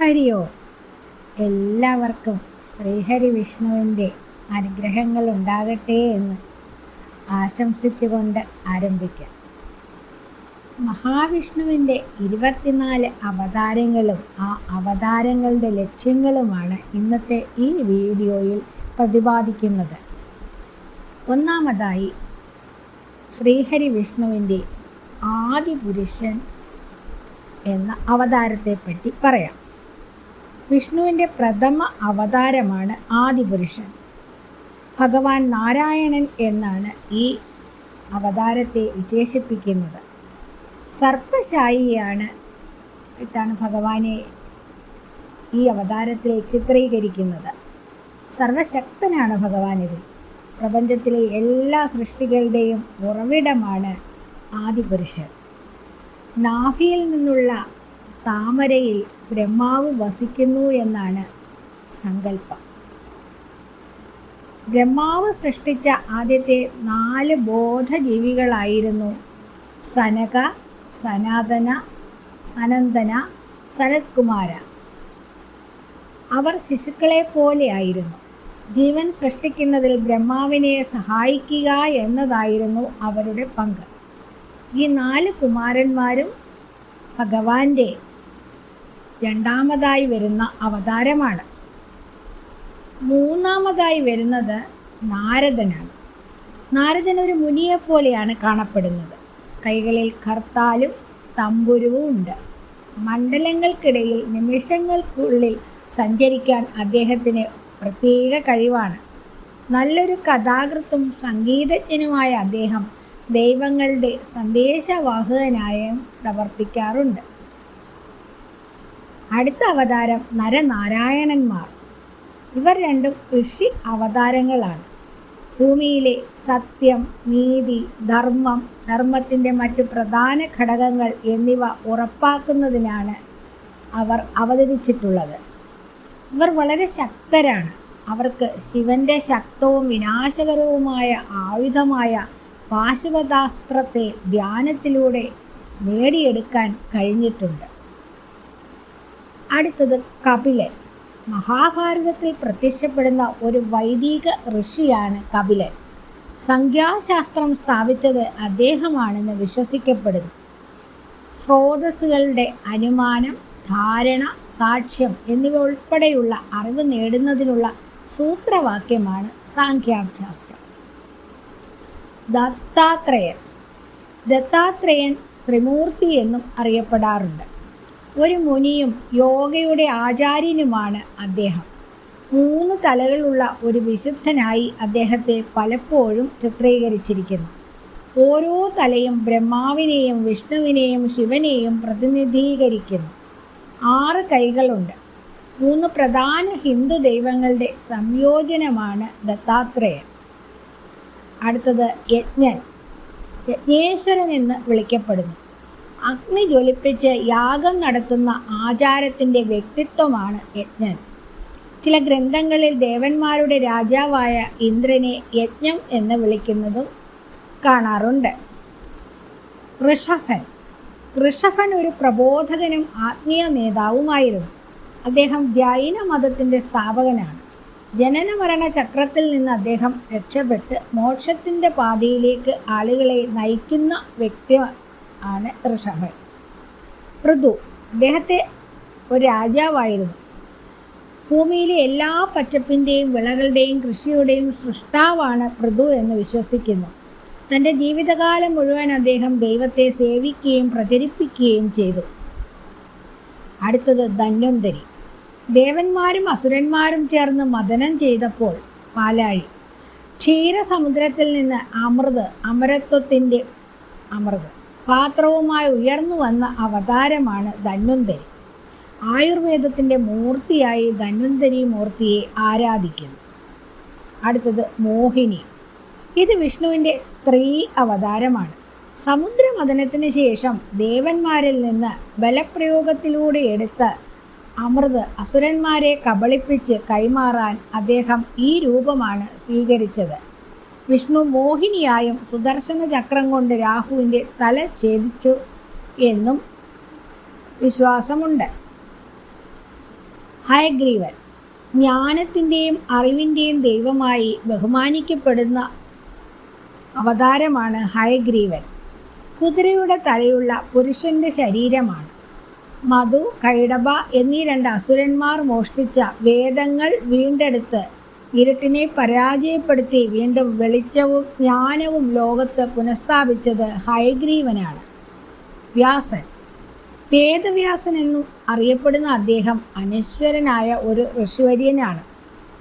ഹരിയോ. എല്ലാവർക്കും ശ്രീഹരി വിഷ്ണുവിന്റെ അനുഗ്രഹങ്ങൾ ഉണ്ടാകട്ടെ എന്ന് ആശംസിച്ചുകൊണ്ട് ആരംഭിക്കാം. മഹാവിഷ്ണുവിന്റെ ഇരുപത്തിനാല് അവതാരങ്ങളും ആ അവതാരങ്ങളുടെ ലക്ഷ്യങ്ങളുമാണ് ഇന്നത്തെ ഈ വീഡിയോയിൽ പ്രതിപാദിക്കുന്നത്. ഒന്നാമതായി ശ്രീഹരി വിഷ്ണുവിന്റെ ആദിപുരുഷൻ എന്ന അവതാരത്തെപ്പറ്റി പറയാം. വിഷ്ണുവിന്റെ പ്രഥമ അവതാരമാണ് ആദിപുരുഷൻ. ഭഗവാൻ നാരായണൻ എന്നാണ് ഈ അവതാരത്തെ വിശേഷിപ്പിക്കുന്നത്. സർപ്പശായിയാണ് ഇട്ടാണ് ഭഗവാനെ ഈ അവതാരത്തിൽ ചിത്രീകരിക്കുന്നത്. സർവശക്തനാണ് ഭഗവാൻ ഇതിൽ. പ്രപഞ്ചത്തിലെ എല്ലാ സൃഷ്ടികളുടെയും ഉറവിടമാണ് ആദിപുരുഷൻ. നാഭിയിൽ നിന്നുള്ള താമരയിൽ ബ്രഹ്മാവ് വസിക്കുന്നു എന്നാണ് സങ്കല്പം. ബ്രഹ്മാവ് സൃഷ്ടിച്ച ആദ്യത്തെ നാല് ബോധജീവികളായിരുന്നു സനക സനാതന സനന്ദന സനത്കുമാര. അവർ ശിശുക്കളെ പോലെയായിരുന്നു ജീവൻ സൃഷ്ടിക്കുന്നതിൽ ബ്രഹ്മാവിനെ സഹായിക്കുക എന്നതായിരുന്നു അവരുടെ പങ്ക്. ഈ നാല് കുമാരന്മാരും ഭഗവാന്റെ രണ്ടാമതായി വരുന്ന അവതാരമാണ്. മൂന്നാമതായി വരുന്നത് നാരദനാണ്. നാരദൻ ഒരു മുനിയെപ്പോലെയാണ് കാണപ്പെടുന്നത്. കൈകളിൽ കർത്താലും തമ്പുരുവും ഉണ്ട്. മണ്ഡലങ്ങൾക്കിടയിൽ നിമിഷങ്ങൾക്കുള്ളിൽ സഞ്ചരിക്കാൻ അദ്ദേഹത്തിന് പ്രത്യേക കഴിവാണ്. നല്ലൊരു കഥാകൃത്തും സംഗീതജ്ഞനുമായ അദ്ദേഹം ദൈവങ്ങളുടെ സന്ദേശവാഹകനായും പ്രവർത്തിക്കാറുണ്ട്. അടുത്ത അവതാരം നരനാരായണന്മാർ. ഇവർ രണ്ടും ഋഷി അവതാരങ്ങളാണ്. ഭൂമിയിലെ സത്യം നീതി ധർമ്മം ധർമ്മത്തിന്റെ മറ്റു പ്രധാന ഘടകങ്ങൾ എന്നിവ ഉറപ്പാക്കുന്നതിനാണ് അവർ അവതരിച്ചിട്ടുള്ളത്. ഇവർ വളരെ ശക്തരാണ്. അവർക്ക് ശിവന്റെ ശക്തവും വിനാശകരവുമായ ആയുധമായ പാശുപതാസ്ത്രത്തെ ധ്യാനത്തിലൂടെ നേടിയെടുക്കാൻ കഴിഞ്ഞിട്ടുണ്ട്. അടുത്തത് കപിലൻ മഹാഭാരതത്തിൽ പ്രത്യക്ഷപ്പെടുന്ന ഒരു വൈദിക ഋഷിയാണ് കപിലൻ സംഖ്യാശാസ്ത്രം സ്ഥാപിച്ചത് അദ്ദേഹമാണെന്ന് വിശ്വസിക്കപ്പെടുന്നു. സ്രോതസ്സുകളുടെ അനുമാനം ധാരണ സാക്ഷ്യം എന്നിവ ഉൾപ്പെടെയുള്ള അറിവ് നേടുന്നതിനുള്ള സൂത്രവാക്യമാണ് സാഖ്യാശാസ്ത്രം. ദത്താത്രേയൻ. ദത്താത്രേയൻ ത്രിമൂർത്തി എന്നും അറിയപ്പെടാറുണ്ട്. ഒരു മുനിയും യോഗയുടെ ആചാര്യനുമാണ് അദ്ദേഹം. മൂന്ന് തലകളുള്ള ഒരു വിശുദ്ധനായി അദ്ദേഹത്തെ പലപ്പോഴും ചിത്രീകരിച്ചിരിക്കുന്നു. ഓരോ തലയും ബ്രഹ്മാവിനെയും വിഷ്ണുവിനെയും ശിവനെയും പ്രതിനിധീകരിക്കുന്നു. ആറ് കൈകളുണ്ട്. മൂന്ന് പ്രധാന ഹിന്ദു ദൈവങ്ങളുടെ സംയോജനമാണ് ദത്താത്രേയൻ. അടുത്തത് യജ്ഞൻ. യജ്ഞേശ്വരൻ എന്ന് വിളിക്കപ്പെടുന്നു. അഗ്നി ജ്വലിപ്പിച്ച് യാഗം നടത്തുന്ന ആചാരത്തിന്റെ വ്യക്തിത്വമാണ് യജ്ഞൻ. ചില ഗ്രന്ഥങ്ങളിൽ ദേവന്മാരുടെ രാജാവായ ഇന്ദ്രനെ യജ്ഞം എന്ന് വിളിക്കുന്നതും കാണാറുണ്ട്. ഋഷഭൻ. ഋഷഭൻ ഒരു പ്രബോധകനും ആത്മീയ നേതാവുമായിരുന്നു. അദ്ദേഹം ജൈന മതത്തിന്റെ സ്ഥാപകനാണ്. ജനനമരണ ചക്രത്തിൽ നിന്ന് അദ്ദേഹം രക്ഷപ്പെട്ട് മോക്ഷത്തിന്റെ പാതയിലേക്ക് ആളുകളെ നയിക്കുന്ന വ്യക്തി ആണ് ഋഷഭൻ. ഋതു അദ്ദേഹത്തെ ഒരു രാജാവായിരുന്നു. ഭൂമിയിലെ എല്ലാ പച്ചപ്പിന്റെയും വിളകളുടെയും കൃഷിയുടെയും സൃഷ്ടാവാണ് പൃഥു എന്ന് വിശ്വസിക്കുന്നു. തന്റെ ജീവിതകാലം മുഴുവൻ അദ്ദേഹം ദൈവത്തെ സേവിക്കുകയും പ്രചരിപ്പിക്കുകയും ചെയ്തു. അടുത്തത് ധന്വന്തരി. ദേവന്മാരും അസുരന്മാരും ചേർന്ന് മദനം ചെയ്തപ്പോൾ പാലാഴി. ക്ഷീരസമുദ്രത്തിൽ നിന്ന് അമൃത് അമരത്വത്തിന്റെ അമൃത്. പാത്രവുമായി ഉയർന്നു വന്ന അവതാരമാണ് ധന്വന്തരി. ആയുർവേദത്തിന്റെ മൂർത്തിയായി ധന്വന്തരി മൂർത്തിയെ ആരാധിക്കുന്നു. അടുത്തത് മോഹിനി. ഇത് വിഷ്ണുവിന്റെ സ്ത്രീ അവതാരമാണ്. സമുദ്രമഥനത്തിന് ശേഷം ദേവന്മാരിൽ നിന്ന് ബലപ്രയോഗത്തിലൂടെ എടുത്ത് അമൃത് അസുരന്മാരെ കബളിപ്പിച്ച് കൈമാറാൻ അദ്ദേഹം ഈ രൂപമാണ് സ്വീകരിച്ചത്. വിഷ്ണു മോഹിനിയായും സുദർശന ചക്രം കൊണ്ട് രാഹുവിന്റെ തല ഛേദിച്ചു എന്നും വിശ്വാസമുണ്ട്. ഹയഗ്രീവൻ ജ്ഞാനത്തിന്റെയും അറിവിന്റെയും ദൈവമായി ബഹുമാനിക്കപ്പെടുന്ന അവതാരമാണ് ഹയഗ്രീവൻ. കുതിരയുടെ തലയുള്ള പുരുഷന്റെ ശരീരമാണ്. മധു കൈടബ എന്നീ രണ്ട് അസുരന്മാർ മോഷ്ടിച്ച വേദങ്ങൾ വീണ്ടെടുത്ത് ഇരുട്ടിനെ പരാജയപ്പെടുത്തി വീണ്ടും വെളിച്ചവും ജ്ഞാനവും ലോകത്ത് പുനഃസ്ഥാപിച്ചത് ഹൈഗ്രീവനാണ് വ്യാസൻ. വേദവ്യാസൻ എന്നും അറിയപ്പെടുന്ന അദ്ദേഹം അനശ്വരനായ ഒരു ഋഷിവര്യനാണ്.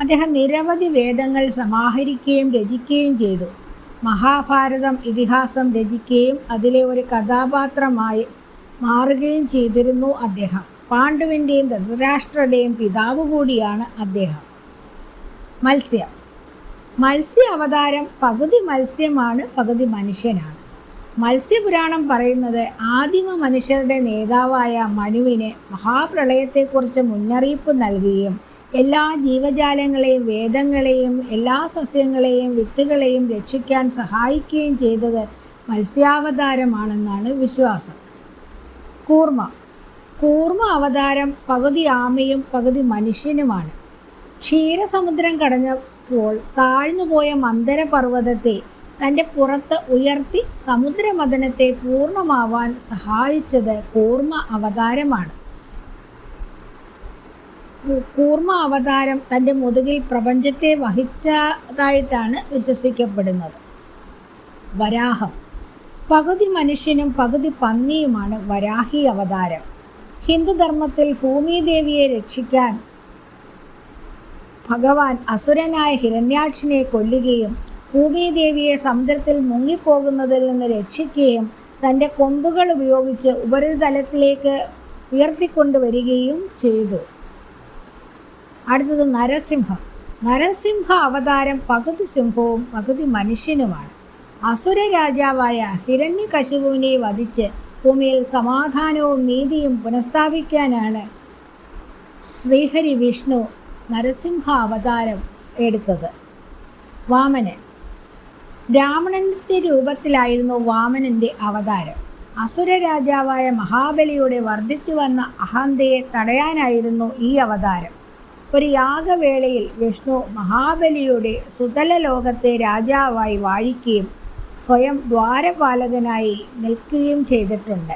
അദ്ദേഹം നിരവധി വേദങ്ങൾ സമാഹരിക്കുകയും രചിക്കുകയും ചെയ്തു. മഹാഭാരതം ഇതിഹാസം രചിക്കുകയും അതിലെ ഒരു കഥാപാത്രമായി മാറുകയും ചെയ്തിരുന്നു അദ്ദേഹം. പാണ്ഡുവിന്റെയും ധൃതരാഷ്ട്രയുടെയും പിതാവ് കൂടിയാണ് അദ്ദേഹം. മത്സ്യം. മത്സ്യ അവതാരം പകുതി മത്സ്യമാണ് പകുതി മനുഷ്യനാണ്. മത്സ്യപുരാണം പറയുന്നത് ആദിമ മനുഷ്യരുടെ നേതാവായ മനുവിന് മഹാപ്രളയത്തെക്കുറിച്ച് മുന്നറിയിപ്പ് നൽകുകയും എല്ലാ ജീവജാലങ്ങളെയും വേദങ്ങളെയും എല്ലാ സസ്യങ്ങളെയും വിത്തുകളെയും രക്ഷിക്കാൻ സഹായിക്കുകയും ചെയ്തത് മത്സ്യാവതാരമാണെന്നാണ് വിശ്വാസം. കൂർമ്മ. കൂർമ്മ അവതാരം പകുതി ആമയും പകുതി മനുഷ്യനുമാണ്. ക്ഷീരസമുദ്രം കടഞ്ഞപ്പോൾ താഴ്ന്നുപോയ മന്ദരപർവതത്തെ തന്റെ പുറത്ത് ഉയർത്തി സമുദ്രമദനത്തെ പൂർണമാവാൻ സഹായിച്ചത് കൂർമ്മ അവതാരമാണ്. കൂർമ്മ അവതാരം തന്റെ മുതുകിൽ പ്രപഞ്ചത്തെ വഹിച്ചതായിട്ടാണ് വിശ്വസിക്കപ്പെടുന്നത്. വരാഹം. പകുതി മനുഷ്യനും പകുതി പന്നിയുമാണ് വരാഹി അവതാരം. ഹിന്ദുധർമ്മത്തിൽ ഭൂമിദേവിയെ രക്ഷിക്കാൻ ഭഗവാൻ അസുരനായ ഹിരണ്യാക്ഷിനെ കൊല്ലുകയും ഭൂമിദേവിയെ സമുദ്രത്തിൽ മുങ്ങിപ്പോകുന്നതിൽ നിന്ന് രക്ഷിക്കുകയും തന്റെ കൊമ്പുകൾ ഉപയോഗിച്ച് ഉപരിതലത്തിലേക്ക് ഉയർത്തിക്കൊണ്ടുവരികയും ചെയ്തു. അടുത്തത് നരസിംഹം. നരസിംഹ അവതാരം പകുതി സിംഹവും പകുതി മനുഷ്യനുമാണ്. അസുര രാജാവായ ഹിരണ്യകശുപുവിനെ വധിച്ച് ഭൂമിയിൽ സമാധാനവും നീതിയും പുനഃസ്ഥാപിക്കാനാണ് ശ്രീഹരി വിഷ്ണു നരസിംഹ അവതാരം എടുത്തത്. വാമനൻ. ബ്രാഹ്മണന്റെ രൂപത്തിലായിരുന്നു വാമനന്റെ അവതാരം. അസുര രാജാവായ മഹാബലിയുടെ വർദ്ധിച്ചു വന്ന അഹന്തയെ തടയാനായിരുന്നു ഈ അവതാരം. ഒരു യാഗവേളയിൽ വിഷ്ണു മഹാബലിയുടെ സുതല ലോകത്തെ രാജാവായി വാഴിക്കുകയും സ്വയം ദ്വാരപാലകനായി നിൽക്കുകയും ചെയ്തിട്ടുണ്ട്.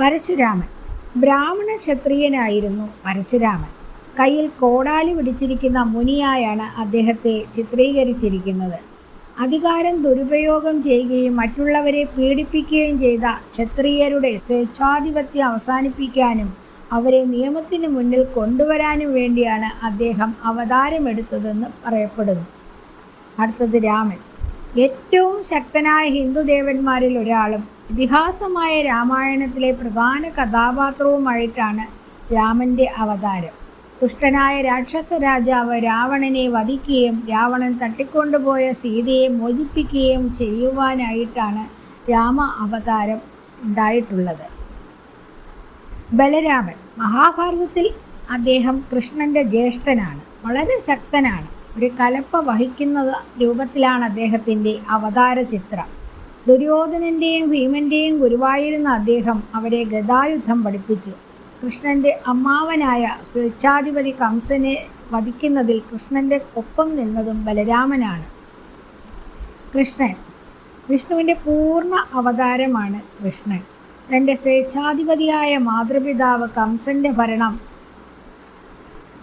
പരശുരാമൻ. ബ്രാഹ്മണ ക്ഷത്രിയനായിരുന്നു പരശുരാമൻ. കയ്യിൽ കോടാലി പിടിച്ചിരിക്കുന്ന മുനിയായാണ് അദ്ദേഹത്തെ ചിത്രീകരിച്ചിരിക്കുന്നത്. അധികാരം ദുരുപയോഗം ചെയ്യുകയും മറ്റുള്ളവരെ പീഡിപ്പിക്കുകയും ചെയ്ത ക്ഷത്രിയരുടെ സ്വേച്ഛാധിപത്യം അവസാനിപ്പിക്കാനും അവരെ നിയമത്തിന് മുന്നിൽ കൊണ്ടുവരാനും വേണ്ടിയാണ് അദ്ദേഹം അവതാരമെടുത്തതെന്ന് പറയപ്പെടുന്നു. അടുത്തത് രാമൻ. ഏറ്റവും ശക്തനായ ഹിന്ദുദേവന്മാരിൽ ഒരാളും ഇതിഹാസമായ രാമായണത്തിലെ പ്രധാന കഥാപാത്രവുമായിട്ടാണ് രാമന്റെ അവതാരം. ദുഷ്ടനായ രാക്ഷസ രാജാവ് രാവണനെ വധിക്കുകയും രാവണൻ തട്ടിക്കൊണ്ടുപോയ സീതയെ മോചിപ്പിക്കുകയും ചെയ്യുവാനായിട്ടാണ് രാമ അവതാരം ഉണ്ടായിട്ടുള്ളത്. ബലരാമൻ മഹാഭാരതത്തിൽ അദ്ദേഹം കൃഷ്ണന്റെ ജ്യേഷ്ഠനാണ് വളരെ ശക്തനാണ്. ഒരു കലപ്പ വഹിക്കുന്ന രൂപത്തിലാണ് അദ്ദേഹത്തിന്റെ അവതാര ചിത്രം. ദുര്യോധനന്റെയും ഭീമന്റെയും ഗുരുവായിരുന്ന അദ്ദേഹം അവരെ ഗതായുദ്ധം പഠിപ്പിച്ചു. കൃഷ്ണന്റെ അമ്മാവനായ സ്വേച്ഛാധിപതി കംസനെ വധിക്കുന്നതിൽ കൃഷ്ണന്റെ ഒപ്പം നിന്നതും ബലരാമനാണ്. കൃഷ്ണൻ വിഷ്ണുവിന്റെ പൂർണ അവതാരമാണ് കൃഷ്ണൻ. തന്റെ സ്വേച്ഛാധിപതിയായ മാതൃപിതാവ് കംസന്റെ ഭരണം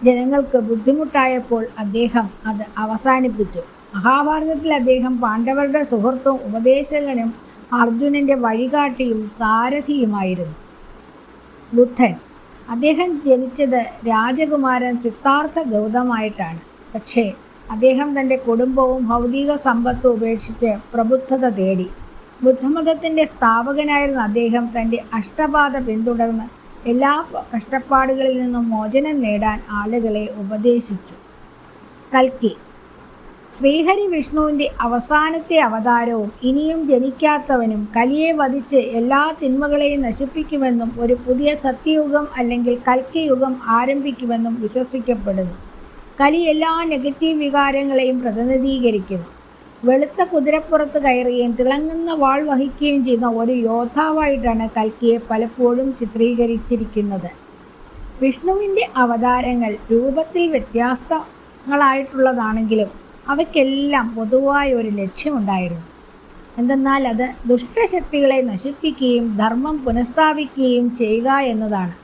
ജനങ്ങൾക്ക് ബുദ്ധിമുട്ടായപ്പോൾ അദ്ദേഹം അത് അവസാനിപ്പിച്ചു. മഹാഭാരതത്തിൽ അദ്ദേഹം പാണ്ഡവരുടെ സുഹൃത്തും ഉപദേശകനും അർജുനന്റെ വഴികാട്ടിയും സാരഥിയുമായിരുന്നു. ബുദ്ധൻ അദ്ദേഹം ജനിച്ചത് രാജകുമാരൻ സിദ്ധാർത്ഥ ഗൗതമായിട്ടാണ്. പക്ഷേ അദ്ദേഹം തന്റെ കുടുംബവും ഭൗതിക സമ്പത്തും ഉപേക്ഷിച്ച് പ്രബുദ്ധത തേടി. ബുദ്ധമതത്തിന്റെ സ്ഥാപകനായിരുന്ന അദ്ദേഹം തന്റെ അഷ്ടപാത പിന്തുടർന്ന് എല്ലാ കഷ്ടപ്പാടുകളിൽ നിന്നും മോചനം നേടാൻ ആളുകളെ ഉപദേശിച്ചു. കൽക്കി ശ്രീഹരി വിഷ്ണുവിന്റെ അവസാനത്തെ അവതാരവും ഇനിയും ജനിക്കാത്തവനും കലിയെ വധിച്ച് എല്ലാ തിന്മകളെയും നശിപ്പിക്കുമെന്നും ഒരു പുതിയ സത്യയുഗം അല്ലെങ്കിൽ കൽക്കയുഗം ആരംഭിക്കുമെന്നും വിശ്വസിക്കപ്പെടുന്നു. കലി എല്ലാ നെഗറ്റീവ് വികാരങ്ങളെയും പ്രതിനിധീകരിക്കുന്നു. വെളുത്ത കുതിരപ്പുറത്ത് കയറുകയും തിളങ്ങുന്ന വാൾ വഹിക്കുകയും ചെയ്യുന്ന ഒരു യോദ്ധാവായിട്ടാണ് കൽക്കിയെ പലപ്പോഴും ചിത്രീകരിച്ചിരിക്കുന്നത്. വിഷ്ണുവിന്റെ അവതാരങ്ങൾ രൂപത്തിൽ വ്യത്യസ്തങ്ങളായിട്ടുള്ളതാണെങ്കിലും അവയ്ക്കെല്ലാം പൊതുവായ ഒരു ലക്ഷ്യമുണ്ടായിരുന്നു. എന്തെന്നാൽ അത് ദുഷ്ടശക്തികളെ നശിപ്പിക്കുകയും ധർമ്മം പുനഃസ്ഥാപിക്കുകയും ചെയ്യുക എന്നതാണ്.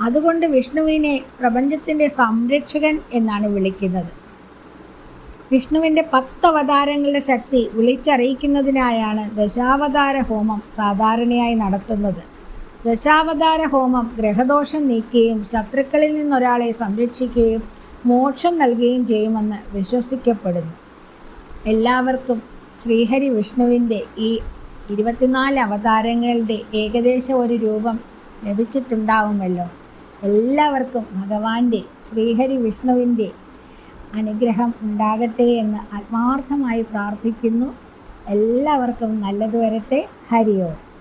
അതുകൊണ്ട് വിഷ്ണുവിനെ പ്രപഞ്ചത്തിന്റെ സംരക്ഷകൻ എന്നാണ് വിളിക്കുന്നത്. വിഷ്ണുവിന്റെ പത്ത് അവതാരങ്ങളുടെ ശക്തി വിളിച്ചറിയിക്കുന്നതിനായാണ് ദശാവതാര ഹോമം സാധാരണയായി നടത്തുന്നത്. ദശാവതാര ഹോമം ഗ്രഹദോഷം നീക്കുകയും ശത്രുക്കളിൽ നിന്നൊരാളെ സംരക്ഷിക്കുകയും മോക്ഷം നൽകുകയും ചെയ്യുമെന്ന് വിശ്വസിക്കപ്പെടുന്നു. എല്ലാവർക്കും ശ്രീഹരി വിഷ്ണുവിന്റെ ഈ ഇരുപത്തിനാല് അവതാരങ്ങളുടെ ഏകദേശം ഒരു രൂപം ലഭിച്ചിട്ടുണ്ടാവുമല്ലോ. എല്ലാവർക്കും ഭഗവാന്റെ ശ്രീഹരി വിഷ്ണുവിന്റെ അനുഗ്രഹം ഉണ്ടാകട്ടെ എന്ന് ആത്മാർത്ഥമായി പ്രാർത്ഥിക്കുന്നു. എല്ലാവർക്കും നല്ലത് വരട്ടെ. ഹരി ഓം